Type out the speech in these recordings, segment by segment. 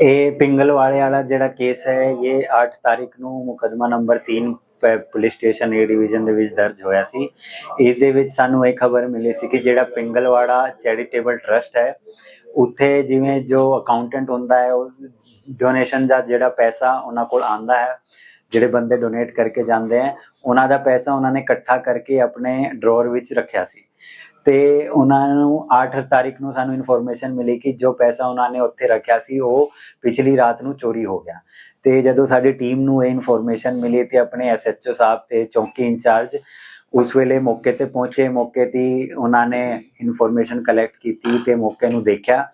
ਇਹ ਪਿੰਗਲਵਾੜੇ ਵਾਲਾ ਜਿਹੜਾ ਕੇਸ ਹੈ, ਇਹ 8 ਤਾਰੀਖ ਨੂੰ ਮੁਕਦਮਾ number 3 police station A division ਦੇ ਵਿੱਚ ਦਰਜ ਹੋਇਆ ਸੀ। ਇਸ ਦੇ ਵਿੱਚ ਸਾਨੂੰ ਇਹ ਖਬਰ ਮਿਲੀ ਸੀ ਕਿ ਜਿਹੜਾ ਪਿੰਗਲਵਾੜਾ ਚੈਰੀਟੇਬਲ ਟਰਸਟ ਹੈ, ਉੱਥੇ ਜਿਵੇਂ ਜੋ ਅਕਾਊਂਟੈਂਟ ਹੁੰਦਾ ਹੈ, ਉਹ ਡੋਨੇਸ਼ਨ ਦਾ ਜਿਹੜਾ ਪੈਸਾ ਉਹਨਾਂ ਕੋਲ ਆਂਦਾ ਹੈ, ਜਿਹੜੇ ਬੰਦੇ ਡੋਨੇਟ ਕਰਕੇ ਜਾਂਦੇ ਆ ਉਹਨਾਂ ਦਾ ਪੈਸਾ ਉਹਨਾਂ ਨੇ ਇਕੱਠਾ ਕਰਕੇ ਆਪਣੇ ਡਰਾਅਰ ਵਿੱਚ ਰੱਖਿਆ ਸੀ। ਤੇ ਉਹਨਾਂ ਨੂੰ 8 ਤਾਰੀਖ ਨੂੰ ਸਾਨੂੰ ਇਨਫੋਰਮੇਸ਼ਨ ਮਿਲੀ ਕਿ ਜੋ ਪੈਸਾ ਉਹਨਾਂ ਨੇ ਉੱਥੇ ਰੱਖਿਆ ਸੀ, ਉਹ ਪਿਛਲੀ ਰਾਤ ਨੂੰ ਚੋਰੀ ਹੋ ਗਿਆ। ਤੇ ਜਦੋਂ ਸਾਡੀ ਟੀਮ ਨੂੰ ਇਹ ਇਨਫੋਰਮੇਸ਼ਨ ਮਿਲੀ ਤੇ ਆਪਣੇ ਐਸਐਚਓ ਸਾਹਿਬ ਤੇ ਚੌਕੀ ਇੰਚਾਰਜ ਉਸ ਵੇਲੇ ਮੌਕੇ ਤੇ ਪਹੁੰਚੇ, ਮੌਕੇ ਦੀ ਉਹਨਾਂ ਨੇ ਇਨਫੋਰਮੇਸ਼ਨ ਕਲੈਕਟ ਕੀਤੀ ਤੇ ਮੌਕੇ ਨੂੰ ਦੇਖਿਆ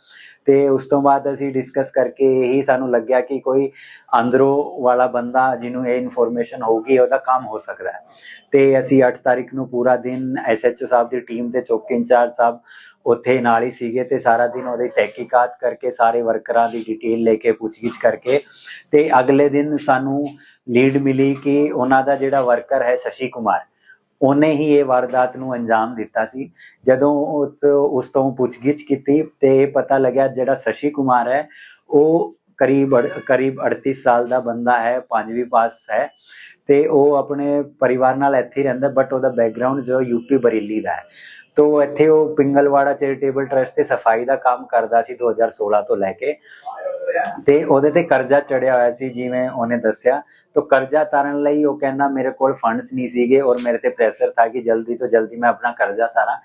ਤੇ ਉਸ ਤੋਂ ਬਾਅਦ ਅਸੀਂ ਡਿਸਕਸ ਕਰਕੇ ਇਹੀ ਸਾਨੂੰ ਲੱਗਿਆ ਕਿ ਕੋਈ ਅੰਦਰੋਂ ਵਾਲਾ ਬੰਦਾ ਜਿਹਨੂੰ ਇਹ ਇਨਫੋਰਮੇਸ਼ਨ ਹੋਊਗੀ, ਉਹਦਾ ਕੰਮ ਹੋ ਸਕਦਾ ਹੈ। ਤੇ ਅਸੀਂ 8 ਤਾਰੀਖ ਨੂੰ ਪੂਰਾ ਦਿਨ ਐਸਐਚਓ ਸਾਹਿਬ ਦੀ ਟੀਮ ਤੇ ਚੌਕੀ ਇੰਚਾਰਜ ਸਾਹਿਬ ਉੱਥੇ ਨਾਲ ਹੀ ਸੀਗੇ ਤੇ ਸਾਰਾ ਦਿਨ ਉਹਦੀ ਤਹਿਕੀਕਾਤ ਕਰਕੇ ਸਾਰੇ ਵਰਕਰਾਂ ਦੀ ਡਿਟੇਲ ਲੈ ਕੇ ਪੁੱਛਗਿੱਛ ਕਰਕੇ ਤੇ ਅਗਲੇ ਦਿਨ ਸਾਨੂੰ ਲੀਡ ਮਿਲੀ ਕਿ ਉਹਨਾਂ ਦਾ ਜਿਹੜਾ ਵਰਕਰ ਹੈ ਸ਼ਸ਼ੀ ਕੁਮਾਰ। ਉਹਨੇ ਹੀ ਇਹ ਵਾਰਦਾਤ ਨੂੰ ਅੰਜਾਮ ਦਿੱਤਾ ਸੀ। ਜਦੋਂ ਉਸ ਉਸ ਤੋਂ ਪੁੱਛਗਿੱਛ ਕੀਤੀ ਤੇ ਪਤਾ ਲੱਗਿਆ ਜਿਹੜਾ ਸ਼ਸ਼ੀ ਕੁਮਾਰ ਹੈ, ਉਹ ਕਰੀਬ ਅੜ- ਕਰੀਬ 38 ਸਾਲ ਦਾ ਬੰਦਾ ਹੈ, ਪੰਜਵੀਂ ਪਾਸ ਹੈ ਤੇ ਉਹ ਆਪਣੇ ਪਰਿਵਾਰ ਨਾਲ ਇੱਥੇ ਹੀ ਰਹਿੰਦਾ ਬਟ ਉਹਦਾ ਬੈਕਗ੍ਰਾਉਂਡ ਜੋ ਯੂਪੀ ਬਰੇਲੀ ਦਾ ਹੈ। ਤੋ ਇੱਥੇ ਉਹ ਪਿੰਗਲਵਾੜਾ ਚੈਰੀਟੇਬਲ ਟਰਸਟ ਤੇ ਸਫ਼ਾਈ ਦਾ ਕੰਮ ਕਰਦਾ ਸੀ 2016 ਤੋਂ ਲੈ ਕੇ। ਤੇ ਉਹਦੇ ਤੇ ਕਰਜ਼ਾ ਚੜਿਆ ਹੋਇਆ ਸੀ, ਜਿਵੇਂ ਉਹਨੇ ਦੱਸਿਆ। ਤੋ ਕਰਜ਼ਾ ਤਾਰਨ ਲਈ ਉਹ ਕਹਿੰਦਾ, ਮੇਰੇ ਕੋਲ ਫੰਡਸ ਨਹੀਂ ਸੀਗੇ ਔਰ ਮੇਰੇ ਤੇ ਪ੍ਰੈਸ਼ਰ ਥਾ ਕਿ ਜਲਦੀ ਤੋਂ ਜਲਦੀ ਮੈਂ ਆਪਣਾ ਕਰਜ਼ਾ ਤਾਰਾਂ।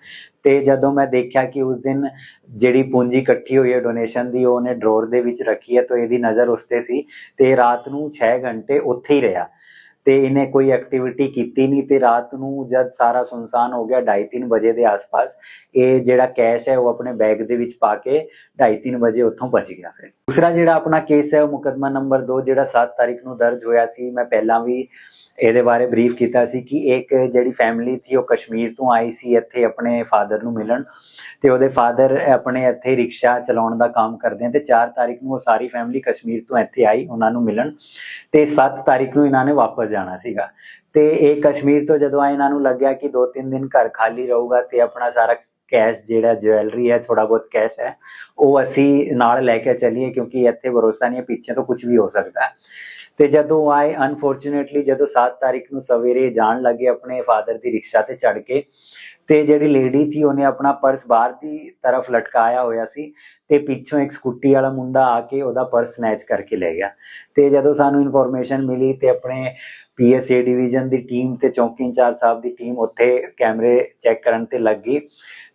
ਤੇ ਜਦੋਂ ਮੈਂ ਦੇਖਿਆ ਕਿ ਉਸ ਦਿਨ ਜਿਹੜੀ ਪੂੰਜੀ ਇਕੱਠੀ ਹੋਈ ਹੈ ਡੋਨੇਸ਼ਨ ਦੀ ਉਹਨੇ ਡਰਾਅਰ ਦੇ ਵਿੱਚ ਰੱਖੀ ਹੈ, ਤੋ ਇਹਦੀ ਨਜ਼ਰ ਉਸ ਤੇ ਸੀ ਤੇ ਰਾਤ ਨੂੰ 6 ਘੰਟੇ ਉੱਥੇ ਹੀ ਰਿਹਾ। ਤੇ ਇਹਨੇ ਕੋਈ ਐਕਟੀਵਿਟੀ ਕੀਤੀ ਨਹੀਂ ਤੇ ਰਾਤ ਨੂੰ ਜਦ ਸਾਰਾ ਸੁਨਸਾਨ ਹੋ ਗਿਆ 2:30 ਵਜੇ ਦੇ ਆਸ-ਪਾਸ, ਇਹ ਜਿਹੜਾ ਕੈਸ਼ ਹੈ ਉਹ ਆਪਣੇ ਬੈਗ ਦੇ ਵਿੱਚ ਪਾ ਕੇ 2:30 ਵਜੇ ਉੱਥੋਂ ਬਚ ਗਿਆ ਫਿਰ। ਦੂਸਰਾ ਜਿਹੜਾ ਆਪਣਾ ਕੇਸ ਹੈ, ਉਹ ਮੁਕਦਮਾ ਨੰਬਰ 2 ਜਿਹੜਾ 7 ਤਾਰੀਖ ਨੂੰ ਦਰਜ ਹੋਇਆ ਸੀ, ਮੈਂ ਪਹਿਲਾਂ ਵੀ ਇਹਦੇ ਬਾਰੇ ਬਰੀਫ ਕੀਤਾ ਸੀ ਕਿ ਇੱਕ ਜਿਹੜੀ ਫੈਮਿਲੀ ਸੀ, ਉਹ ਕਸ਼ਮੀਰ ਤੋਂ ਆਈ ਸੀ, ਇੱਥੇ ਆਪਣੇ ਫਾਦਰ ਨੂੰ ਮਿਲਣ ਤੇ ਉਹਦੇ ਫਾਦਰ ਆਪਣੇ ਇੱਥੇ ਰਿਕਸ਼ਾ ਚਲਾਉਣ ਦਾ ਕੰਮ ਕਰਦੇ ਤੇ 4 ਤਾਰੀਖ ਨੂੰ ਉਹ ਸਾਰੀ ਫੈਮਿਲੀ ਕਸ਼ਮੀਰ ਤੋਂ ਇੱਥੇ ਆਈ, ਉਹਨਾਂ ਨੂੰ ਮਿਲਣ ਤੇ 7 ਤਾਰੀਖ ਨੂੰ ਇਹਨਾਂ ਨੇ ਵਾਪਸ ਜਾਣਾ ਸੀਗਾ ਤੇ ਇਹ ਕਸ਼ਮੀਰ ਤੋਂ ਜਦੋਂ ਆਏ, ਇਹਨਾਂ ਨੂੰ ਲੱਗਿਆ ਕਿ 2-3 ਦਿਨ ਘਰ ਖਾਲੀ ਰਹੂਗਾ ਤੇ ਆਪਣਾ ਸਾਰਾ ਕੈਸ਼ ਜਿਹੜਾ ਜਵੈਲਰੀ ਹੈ ਥੋੜਾ ਬਹੁਤ ਕੈਸ਼ ਹੈ, ਉਹ ਅਸੀਂ ਨਾਲ ਲੈ ਕੇ ਚੱਲੀਏ ਕਿਉਂਕਿ ਇੱਥੇ ਭਰੋਸਾ ਨਹੀਂ ਹੈ, ਪਿੱਛੇ ਤੋਂ ਕੁਝ ਵੀ ਹੋ ਸਕਦਾ। ਹੈ ਤੇ ਜਦੋਂ ਆਏ ਅਨਫੋਰਚੂਨੇਟਲੀ ਜਦੋਂ 7 ਤਾਰੀਖ ਨੂੰ ਸਵੇਰੇ ਜਾਣ ਲੱਗੇ ਆਪਣੇ ਫਾਦਰ ਦੀ ਰਿਕਸ਼ਾ ਤੇ ਚੜ ਕੇ, ਤੇ ਜਿਹੜੀ ਲੇਡੀ ਸੀ ਉਹਨੇ ਆਪਣਾ ਪਰਸ ਬਾਹਰ ਦੀ ਤਰਫ ਲਟਕਾਇਆ ਹੋਇਆ ਸੀ ਤੇ ਪਿੱਛੋਂ ਇੱਕ ਸਕੂਟੀ ਵਾਲਾ ਮੁੰਡਾ ਆ ਕੇ ਉਹਦਾ ਪਰਸ ਸਨੈਚ ਕਰਕੇ ਲੈ ਗਿਆ। ਤੇ ਜਦੋਂ ਸਾਨੂੰ ਇਨਫੋਰਮੇਸ਼ਨ ਮਿਲੀ ਤੇ ਆਪਣੇ ਪੀਐਸਏ ਡਿਵੀਜ਼ਨ ਦੀ ਟੀਮ ਤੇ ਚੌਕੀ ਇੰਚਾਰਜ ਸਾਹਿਬ ਦੀ ਟੀਮ ਉੱਥੇ ਕੈਮਰੇ ਚੈੱਕ ਕਰਨ ਤੇ ਲੱਗ। ਗਈ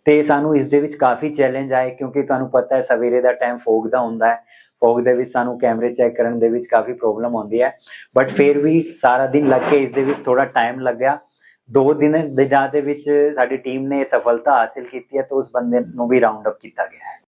ਤੇ ਸਾਨੂੰ ਇਸ ਦੇ ਵਿੱਚ ਕਾਫੀ ਚੈਲੰਜ ਆਏ ਕਿਉਂਕਿ ਤੁਹਾਨੂੰ ਪਤਾ ਹੈ ਸਵੇਰੇ ਦਾ ਟਾਈਮ ਫੋਗ ਦਾ ਹੁੰਦਾ ਹੈ। ਫੋਗ ਦੇ ਵਿੱਚ ਸਾਨੂੰ ਕੈਮਰੇ ਚੈੱਕ ਕਰਨ ਦੇ ਵਿੱਚ ਕਾਫੀ ਪ੍ਰੋਬਲਮ ਆਉਂਦੀ ਹੈ। ਬਟ ਫਿਰ ਵੀ ਸਾਰਾ ਦਿਨ ਲੱਗ ਕੇ ਇਸ ਦੇ ਵਿੱਚ ਥੋੜਾ ਟਾਈਮ ਲੱਗਿਆ। ਦੋ ਦਿਨ ਦੇ ਜਾ ਦੇ ਵਿੱਚ ਸਾਡੀ ਟੀਮ ਨੇ ਸਫਲਤਾ ਹਾਸਿਲ ਕੀਤੀ ਹੈ ਤਾਂ ਉਸ ਬੰਦੇ ਨੂੰ ਵੀ ਰਾਉਂਡ ਅਪ ਕੀਤਾ ਗਿਆ ਹੈ।